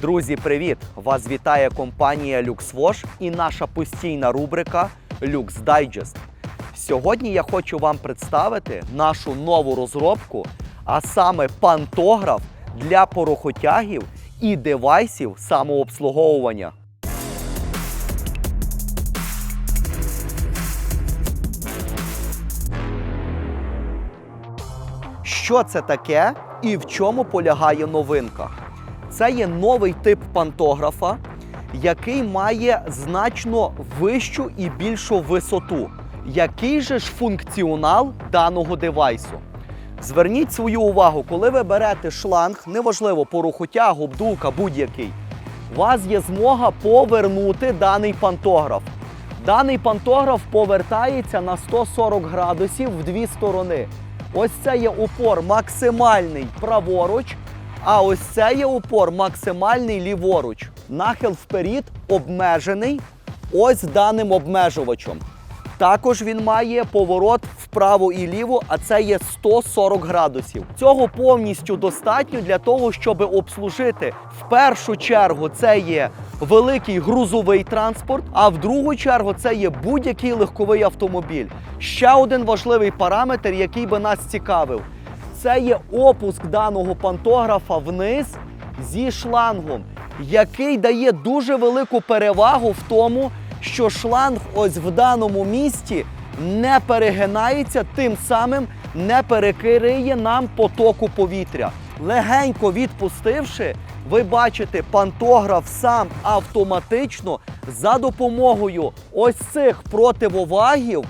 Друзі, привіт! Вас вітає компанія LuxWash і наша постійна рубрика Lux Digest. Сьогодні я хочу вам представити нашу нову розробку, а саме пантограф для порохотягів і девайсів самообслуговування. Що це таке і в чому полягає новинка? Це є новий тип пантографа, який має значно вищу і більшу висоту. Який же ж функціонал даного девайсу? Зверніть свою увагу, коли ви берете шланг, неважливо, порохотяг, обдувка, будь-який, у вас є змога повернути даний пантограф. Даний пантограф повертається на 140 градусів в дві сторони. Ось це є упор максимальний праворуч, а ось це є упор максимальний ліворуч. Нахил вперед обмежений ось даним обмежувачем. Також він має поворот вправо і ліво, а це є 140 градусів. Цього повністю достатньо для того, щоб обслужити в першу чергу це є великий грузовий транспорт, а в другу чергу це є будь-який легковий автомобіль. Ще один важливий параметр, який би нас цікавив, це є опуск даного пантографа вниз зі шлангом, який дає дуже велику перевагу в тому, що шланг ось в даному місці не перегинається, тим самим не перекриє нам потоку повітря. Легенько відпустивши, ви бачите, пантограф сам автоматично за допомогою ось цих противовагів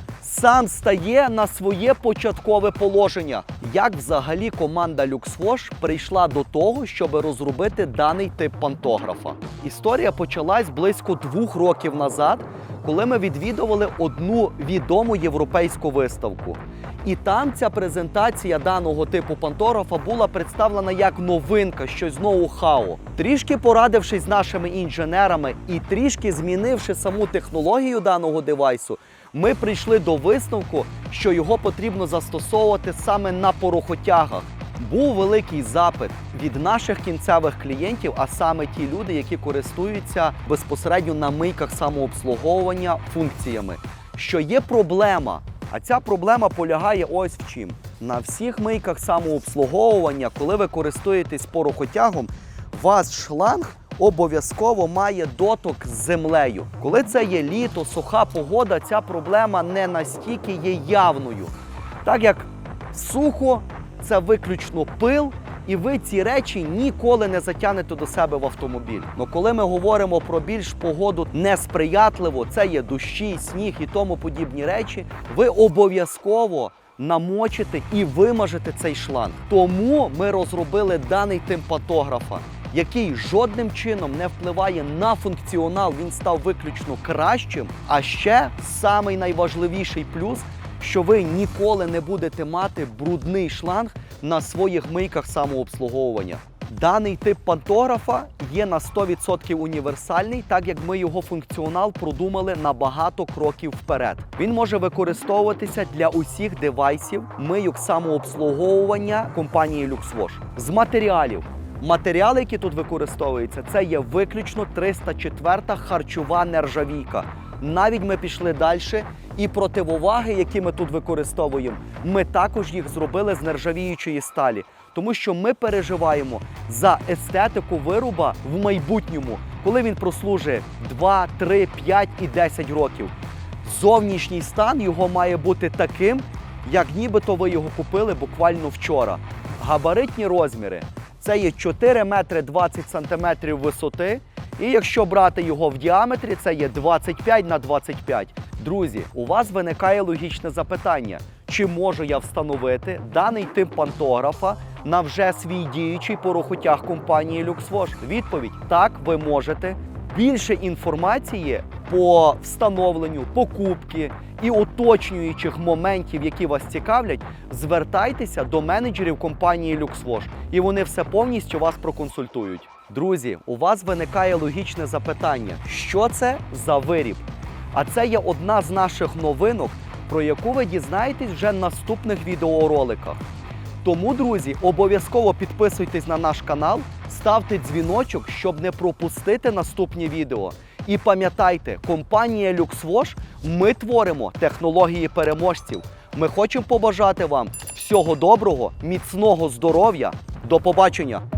сам стає на своє початкове положення. Як взагалі команда LuxWash прийшла до того, щоб розробити даний тип пантографа? Історія почалась близько двох років назад, коли ми відвідували одну відому європейську виставку. І там ця презентація даного типу пантографа була представлена як новинка, щось ноу-хау. Трішки порадившись з нашими інженерами і трішки змінивши саму технологію даного девайсу, ми прийшли до висновку, що його потрібно застосовувати саме на порохотягах. Був великий запит від наших кінцевих клієнтів, а саме ті люди, які користуються безпосередньо на мийках самообслуговування функціями. Що є проблема, а ця проблема полягає ось в чим. На всіх мийках самообслуговування, коли ви користуєтесь порохотягом, ваш шланг обов'язково має доток з землею. Коли це є літо, суха погода, ця проблема не настільки є явною. Так як сухо це виключно пил, і ви ці речі ніколи не затягнете до себе в автомобіль. Ну коли ми говоримо про більш погоду несприятливо, це є дощі, сніг і тому подібні речі, ви обов'язково намочите і вимажете цей шланг. Тому ми розробили даний тип патографа. Який жодним чином не впливає на функціонал, він став виключно кращим. А ще самий найважливіший плюс, що ви ніколи не будете мати брудний шланг на своїх мийках самообслуговування. Даний тип пантографа є на 100% універсальний, так як ми його функціонал продумали на багато кроків вперед. Він може використовуватися для усіх девайсів мийок самообслуговування компанії LuxWash. З матеріалів Матеріали, які тут використовуються, це є виключно 304 харчова нержавійка. Навіть ми пішли далі, і противоваги, які ми тут використовуємо, ми також їх зробили з нержавіючої сталі, тому що ми переживаємо за естетику вироба в майбутньому, коли він прослужить 2, 3, 5 і 10 років. Зовнішній стан його має бути таким, як нібито ви його купили буквально вчора. Габаритні розміри це є 4 метри 20 сантиметрів висоти. І якщо брати його в діаметрі, це є 25 на 25. Друзі, у вас виникає логічне запитання: чи можу я встановити даний тип пантографа на вже свій діючий порохотяг компанії LuxWash? Відповідь: так, ви можете. Більше інформації по встановленню, покупки і уточнюючих моментів, які вас цікавлять, звертайтеся до менеджерів компанії LuxWash, і вони все повністю вас проконсультують. Друзі, у вас виникає логічне запитання, що це за виріб? А це є одна з наших новинок, про яку ви дізнаєтесь вже в наступних відеороликах. Тому, друзі, обов'язково підписуйтесь на наш канал, ставте дзвіночок, щоб не пропустити наступні відео. І пам'ятайте, компанія LuxWash ми творимо технології переможців. Ми хочемо побажати вам всього доброго, міцного здоров'я. До побачення!